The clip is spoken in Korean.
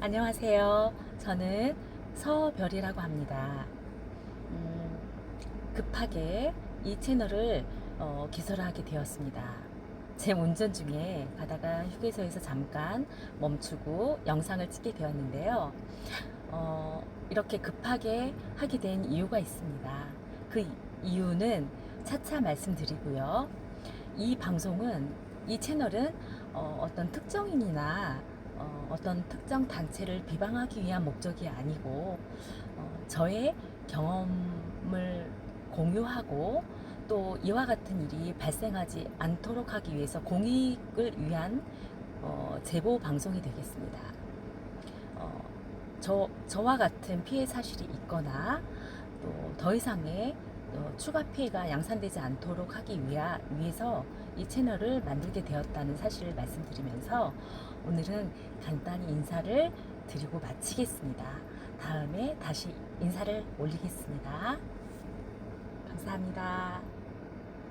안녕하세요. 저는 서별이라고 합니다. 음, 급하게 이 채널을 어, 개설하게 되었습니다. 제 운전 중에 가다가 휴게소에서 잠깐 멈추고 영상을 찍게 되었는데요. 어, 이렇게 급하게 하게 된 이유가 있습니다. 그 이- 이유는 차차 말씀드리고요. 이 방송은, 이 채널은 어, 어떤 특정인이나 어, 어떤 특정 단체를 비방하기 위한 목적이 아니고 어, 저의 경험을 공유하고 또 이와 같은 일이 발생하지 않도록 하기 위해서 공익을 위한 어, 제보 방송이 되겠습니다. 어, 저, 저와 같은 피해 사실이 있거나 또 더 이상의 어, 추가 피해가 양산되지 않도록 하기 위하, 위해서 이 채널을 만들게 되었다는 사실을 말씀드리면서 오늘은 간단히 인사를 드리고 마치겠습니다. 다음에 다시 인사를 올리겠습니다. 감사합니다.